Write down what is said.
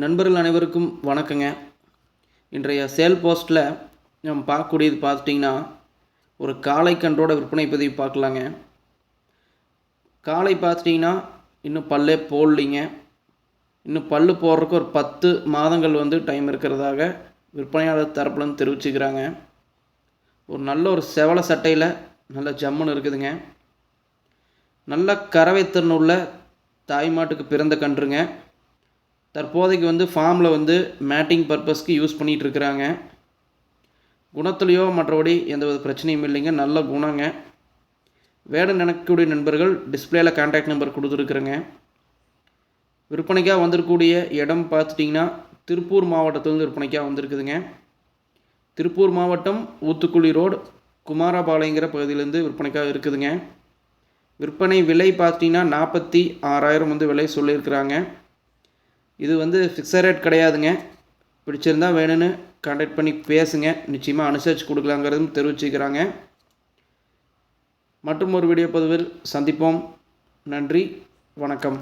நண்பர்கள் அனைவருக்கும் வணக்கங்க. இன்றைய சேல் போஸ்ட்டில் நம்ம பார்க்கக்கூடியது பார்த்துட்டிங்கன்னா ஒரு காளை கன்றோட விற்பனை பதிவு பார்க்கலாங்க. காளை பார்த்துட்டிங்கன்னா இன்னும் பல்லே போடலிங்க. இன்னும் பல்லு போடுறதுக்கு ஒரு பத்து மாதங்கள் வந்து டைம் இருக்கிறதாக விற்பனையாளர் தரப்புலன்னு தெரிவிச்சுக்கிறாங்க. ஒரு நல்ல ஒரு செவல சட்டையில் நல்ல ஜம்முன்னு இருக்குதுங்க. நல்ல கறவை திறனுள்ள தாய்மாட்டுக்கு பிறந்த கன்றுங்க. தற்போதைக்கு வந்து ஃபார்மில் வந்து மேட்டிங் பர்பஸ்க்கு யூஸ் பண்ணிகிட்டு இருக்கிறாங்க குணத்துலேயோ மற்றபடி எந்தவித பிரச்சனையும் இல்லைங்க. நல்ல குணங்க. வேடம் நினைக்கக்கூடிய நண்பர்கள் டிஸ்பிளேயில் கான்டாக்ட் நம்பர் கொடுத்துருக்குறேங்க. விற்பனைக்காக வந்திருக்கக்கூடிய இடம் பார்த்துட்டிங்கன்னா திருப்பூர் மாவட்டத்துலேருந்து விற்பனைக்காக வந்திருக்குதுங்க. திருப்பூர் மாவட்டம் ஊத்துக்குழி ரோடு குமாரபாளையங்கிற பகுதியிலேருந்து விற்பனைக்காக இருக்குதுங்க. விற்பனை விலை பார்த்துட்டிங்கன்னா நாற்பத்தி ஆறாயிரம் வந்து விலை சொல்லியிருக்கிறாங்க. இது வந்து ஃபிக்ஸட் ரேட் கிடையாதுங்க. பிடிச்சிருந்தா வேணும்னு கான்டாக்ட் பண்ணி பேசுங்க. நிச்சயமாக அனுசரித்து கொடுக்கலாங்கிறதும் தெரிவிச்சுக்கிறாங்க மற்றும் ஒரு வீடியோ பதிவில் சந்திப்போம். நன்றி. வணக்கம்.